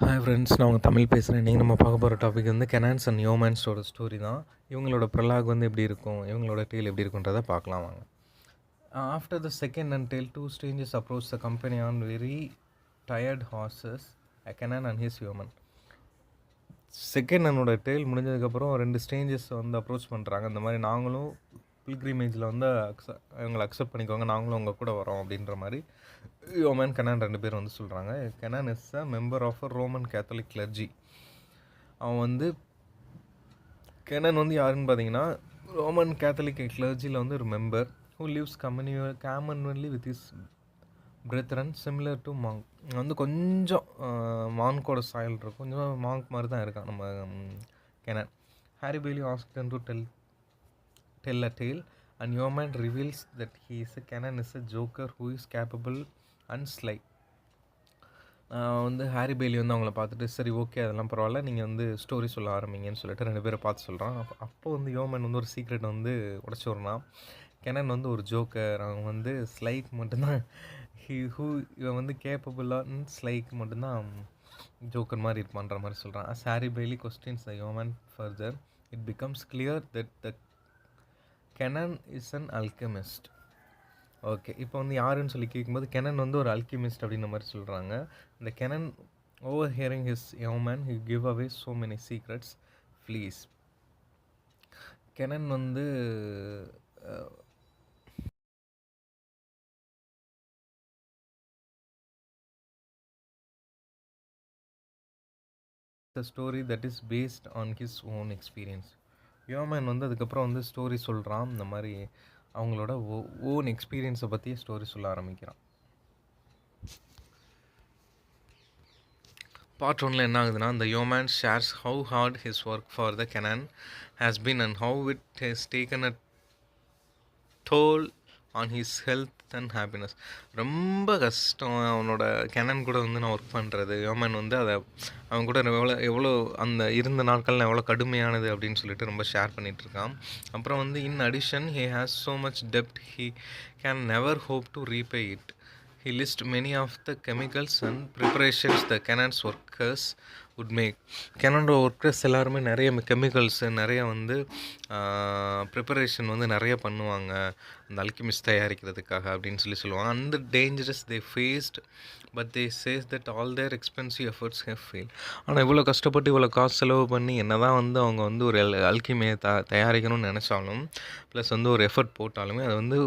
Hi friends நான் உங்கள் தமிழ் பேசுகிறேன் நீங்கள் நம்ம பார்க்க போகிற டாபிக் வந்து கெனான்ஸ் அண்ட் யோமேன்ஸோட ஸ்டோரி தான். இவங்களோட ப்ரலாக் வந்து எப்படி இருக்கும்? இவங்களோட டேல் எப்படி இருக்குன்றதை பார்க்கலாம் வாங்க. After the second and tale two strangers approach the company on very tired horses a canon and his human second அண்ணோட tale முடிஞ்சதுக்கப்புறம் ரெண்டு ஸ்ட்ரேஞ்சஸ் வந்து அப்ரோச் பண்ணுறாங்க இந்த மாதிரி நாங்களும் பில்கிரிமேஜில் வந்து அக்ச இவங்களை அக்செப்ட் பண்ணிக்கோங்க நாங்களும் உங்கள் கூட வரோம் அப்படின்ற மாதிரி யோமன் கெனான் ரெண்டு பேர் வந்து சொல்கிறாங்க canon is a member of a Roman Catholic clergy அவன் வந்து கெனன் வந்து யாருன்னு பார்த்தீங்கன்னா ரோமன் கேத்தலிக் கிளர்ஜியில் வந்து ஒரு member who lives கம்யூனி communally with his brethren similar to monk வந்து கொஞ்சம் மாங்க்கோட சாயல் இருக்கும். கொஞ்சம் மாங்க் மாதிரி தான் இருக்கான் நம்ம canon Harry Bailey hospitable to tell tell a tale and your man reveals that he is a canon is a joker who is capable and sly. வந்து ஹாரி பெய்லி வந்து அவங்கள பார்த்துட்டு சரி ஓகே அதெல்லாம் பரவாயில்ல. நீங்கள் வந்து ஸ்டோரி சொல்ல ஆரம்பிங்கன்னு சொல்லிட்டு ரெண்டு பேரை பார்த்து சொல்கிறான் அப்போ அப்போ வந்து யோமன் வந்து ஒரு சீக்ரெட் வந்து உடச்சி கெனன் வந்து ஒரு ஜோக்கர் அவன் வந்து ஸ்லைக் மட்டும்தான். ஹி ஹூ இவன் வந்து கேப்பபுளாக ஸ்லைக் மட்டும்தான் ஜோக்கர் மாதிரி இருப்பான்ற மாதிரி சொல்கிறான் as Harry Bailey questions the yeoman further it becomes clear that the canon is an alchemist okay இப்போ வந்து யாருன்னு சொல்லி கேட்கும்போது கெனன் வந்து ஒரு அல்கெமிஸ்ட் அப்படின்ற மாதிரி சொல்கிறாங்க இந்த canon overhearing his yeoman he give away so many secrets flees canon வந்து the story that is based on his own experience yeoman வந்து அதுக்கப்புறம் வந்து ஸ்டோரி சொல்கிறான் இந்த மாதிரி அவங்களோட ஓ ஓன் எக்ஸ்பீரியன்ஸை பற்றி ஸ்டோரி சொல்ல ஆரம்பிக்கிறான். பார்ட் ஒன்ல என்ன ஆகுதுன்னா இந்த yeoman shares how hard his work for the canon has been and how it has taken a toll on his health and happiness ரொம்ப கஷ்டம். அவனோட கெனன் கூட வந்து நான் ஒர்க் பண்ணுறது யோமன் வந்து அதை அவன் கூட எவ்வளோ எவ்வளோ அந்த இருந்த நாட்கள் எவ்வளோ கடுமையானது அப்படின்னு சொல்லிட்டு ரொம்ப ஷேர் பண்ணிகிட்ருக்கான் அப்புறம் வந்து in addition he has so much dept he can never hope to repay it he list many of the chemicals and preparations the canon's workers could make கெனோட workers எல்லாருமே நிறைய கெமிக்கல்ஸு நிறைய வந்து ப்ரிப்பரேஷன் வந்து நிறைய பண்ணுவாங்க. அந்த அல்கிமிஸ் தயாரிக்கிறதுக்காக அப்படின்னு சொல்லி சொல்லுவாங்க. அந்த dangerous they faced but they say that all their expensive efforts have fail ஆனால் இவ்வளோ கஷ்டப்பட்டு இவ்வளோ காசு செலவு பண்ணி என்ன தான் வந்து அவங்க வந்து ஒரு அல் அல்கிமியை த தயாரிக்கணும்னு நினச்சாலும் ப்ளஸ் வந்து ஒரு எஃபர்ட் போட்டாலுமே அது வந்து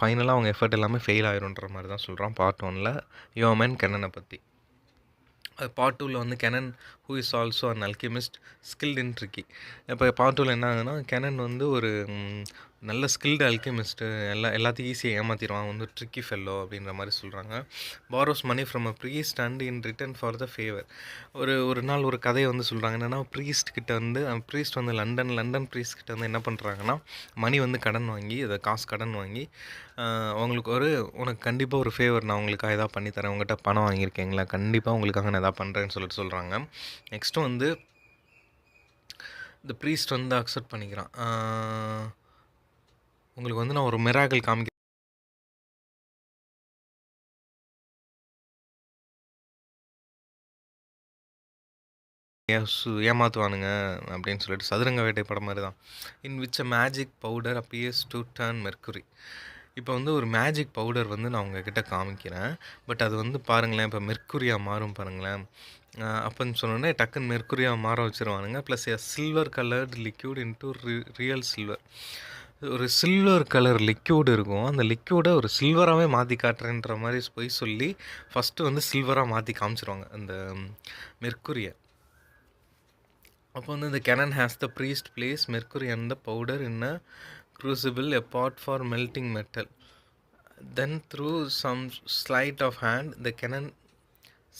ஃபைனலாக அவங்க எஃபர்ட் எல்லாமே ஃபெயில் ஆயிரும்ன்ற மாதிரி தான் சொல்கிறான் பார்ட் ஒனில் யோமேன் கண்ணனை பற்றி பார்ட் டூவில் வந்து canon who is also an alchemist skilled இப்போ பார்ட் டூவில் என்ன ஆகுதுன்னா கெனன் வந்து ஒரு நல்ல ஸ்கில்டு அல்கெமிஸ்ட்டு எல்லா எல்லாத்தையும் ஈஸியாக ஏமாற்றிடுவான் வந்து ட்ரிக்கி ஃபெல்லோ அப்படின்ற மாதிரி சொல்கிறாங்க borrows money from a priest and in return for the favour ஒரு ஒரு நாள் ஒரு கதையை வந்து சொல்கிறாங்க என்னென்னா ப்ரீஸ்ட் கிட்ட வந்து ப்ரீஸ்ட் வந்து லண்டன் லண்டன் ப்ரீஸ்ட் கிட்ட வந்து என்ன பண்ணுறாங்கன்னா மணி வந்து கடன் வாங்கி அதை காசு கடன் வாங்கி அவங்களுக்கு ஒரு உனக்கு கண்டிப்பாக ஒரு ஃபேவர் நான் உங்களுக்காக எதாவது பண்ணித்தரேன் உங்கள்கிட்ட பணம் வாங்கியிருக்கீங்களா? கண்டிப்பாக உங்களுக்காக நான் எதாவது பண்ணுறேன்னு சொல்லிட்டு சொல்கிறாங்க நெக்ஸ்ட்டு வந்து இந்த ப்ரீஸ்ட் வந்து அக்செப்ட் பண்ணிக்கிறான். உங்களுக்கு வந்து நான் ஒரு மிராக்கள் காமிக்க ஏமாற்றுவானுங்க அப்படின்னு சொல்லிட்டு சதுரங்க வேட்டை படம் மாதிரி தான் in which a magic powder appears to turn mercury இப்போ வந்து ஒரு மேஜிக் பவுடர் வந்து நான் உங்ககிட்ட காமிக்கிறேன். பட் அது வந்து பாருங்களேன் இப்போ மெர்க்குரியாக மாறும் பாருங்களேன். அப்போன்னு சொன்னோன்னே டக்குன்னு மெர்க்குரியாக மாற வச்சுருவானுங்க. Plus a silver coloured liquid into real silver ஒரு சில்வர் கலர் லிக்யூடு இருக்கும். அந்த லிக்யூடை ஒரு சில்வராகவே மாற்றி காட்டுறேன்ற மாதிரி போய் சொல்லி ஃபஸ்ட்டு வந்து சில்வராக மாற்றி காமிச்சிருவாங்க. அந்த மெர்க்குரியை அப்போ வந்து இந்த canon has the priest place mercury and the powder in a a a for melting metal then through some sleight of hand the canon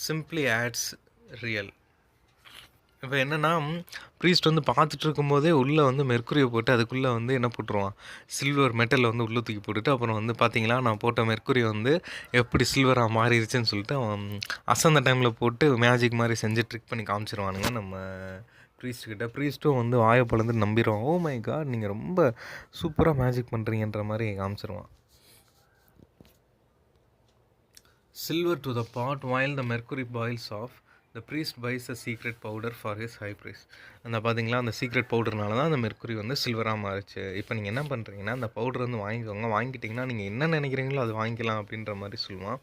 simply adds real. இப்போ என்னென்னா ப்ரீஸ்ட் வந்து பார்த்துட்டு இருக்கும்போதே உள்ளே வந்து மெர்க்குரியை போட்டு அதுக்குள்ளே வந்து என்ன போட்டுருவான்? சில்வர் மெட்டலில் வந்து உள்ளே தூக்கி போட்டுட்டு அப்புறம் வந்து பார்த்தீங்களா நான் போட்ட மெர்க்குரி வந்து எப்படி சில்வராக மாறிடுச்சுன்னு சொல்லிட்டு அவன் அசந்த டைமில் போட்டு மேஜிக் மாதிரி செஞ்சு ட்ரிக் பண்ணி காமிச்சிருவானுங்க நம்ம ப்ரீஸ்ட் ப்ரீஸ்ட்டும் வந்து வாயை பழந்து நம்பிடுவான். Oh ஓ மை காட் நீங்கள் ரொம்ப சூப்பராக மேஜிக் பண்ணுறீங்கன்ற மாதிரி காமிச்சிருவான். Silver to the pot while the mercury boils off the priest buys a secret powder for his high price அந்த பார்த்தீங்களா அந்த சீக்ரெட் பவுடர்னால தான் அந்த மெர்க்குரி வந்து சில்வராக மாறிச்சு. இப்போ நீங்கள் என்ன பண்ணுறீங்கன்னா அந்த பவுடர் வந்து வாங்கிக்கோங்க. வாங்கிட்டிங்கன்னா நீங்கள் என்ன நினைக்கிறீங்களோ அது வாங்கிக்கலாம் அப்படின்ற மாதிரி சொல்லுவான்.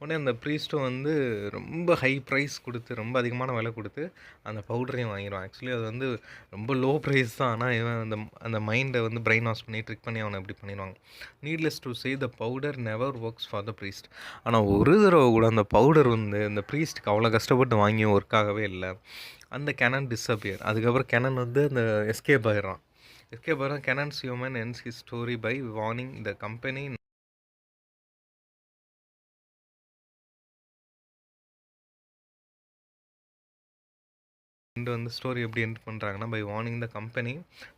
உடனே அந்த ப்ரீஸ்ட்டும் வந்து ரொம்ப ஹை ப்ரைஸ் கொடுத்து ரொம்ப அதிகமான விலை கொடுத்து அந்த பவுடரையும் வாங்கிடுவான். ஆக்சுவலி அது வந்து ரொம்ப லோ ப்ரைஸ் தான். ஆனால் இவன் அந்த அந்த மைண்டை வந்து பிரெயின் வாஷ் பண்ணி ட்ரிக் பண்ணி அவனை இப்படி பண்ணிடுவாங்க. Needless to say the powder never works for the priest ஆனால் ஒரு தடவை கூட அந்த பவுடர் வந்து அந்த ப்ரீஸ்ட்டுக்கு அவ்வளோ கஷ்டப்பட்டு வாங்கியும் ஒர்க் ஆகவே இல்லை. அந்த கெனன் டிஸப்பியர் அதுக்கப்புறம் கெனன் வந்து அந்த எஸ்கேப் ஆயிடுறான். எஸ்கேப் ஆகிறான் canon's yeoman ends his story by warning the company இந்த வந்து ஸ்டோரி எப்படி எண்ட் பண்ணுறாங்கன்னா by warning the company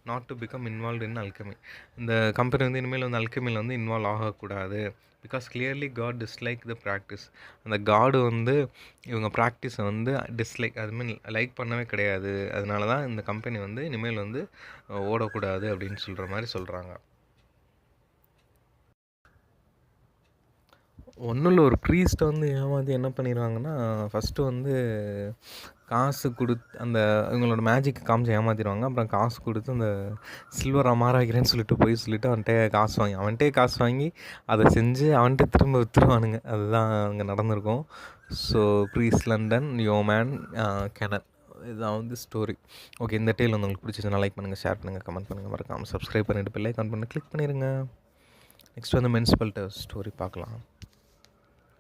not to become involve in alchemy இந்த கம்பெனி வந்து இனிமேல் வந்து அல்கமியில் வந்து இன்வால்வ் ஆகக்கூடாது. Because clearly God dislike the practice அந்த காடு வந்து இவங்க ப்ராக்டிஸை வந்து டிஸ்லைக் அது மீன் லைக் பண்ணவே கிடையாது. அதனால தான் இந்த கம்பெனி வந்து இனிமேல் வந்து ஓடக்கூடாது அப்படின்னு சொல்கிற மாதிரி சொல்கிறாங்க ஒன்றும் இல்லை ஒரு ப்ரீஸ்ட்டை வந்து ஏமாற்றி என்ன பண்ணிடுவாங்கன்னா ஃபஸ்ட்டு வந்து காசு கொடுத்து அந்த இவங்களோட மேஜிக் காமிச்சு ஏமாற்றிடுவாங்க அப்புறம் காசு கொடுத்து அந்த சில்வர் அமாராகிறேன்னு சொல்லிட்டு போய் சொல்லிவிட்டு அவன்கிட்ட காசு வாங்கி அவன்கிட்டே காசு வாங்கி அதை செஞ்சு அவன்கிட்ட திரும்ப விற்றுருவானுங்க அதுதான் அங்கே நடந்திருக்கும். So priest London yeoman canon இதுதான் வந்து ஸ்டோரி ஓகே இந்த டெய்ல் வந்து உங்களுக்கு பிடிச்சிருந்தா லைக் பண்ணுங்கள் ஷேர் பண்ணுங்கள் கமெண்ட் பண்ணுங்கள் மறக்காமல் சப்ஸ்கிரைப் பண்ணிட்டு பிள்ளை கமெண்ட் பண்ணி கிளிக் பண்ணிடுங்க நெக்ஸ்ட் வந்து முனிசிபல் ஸ்டோரி பார்க்கலாம்.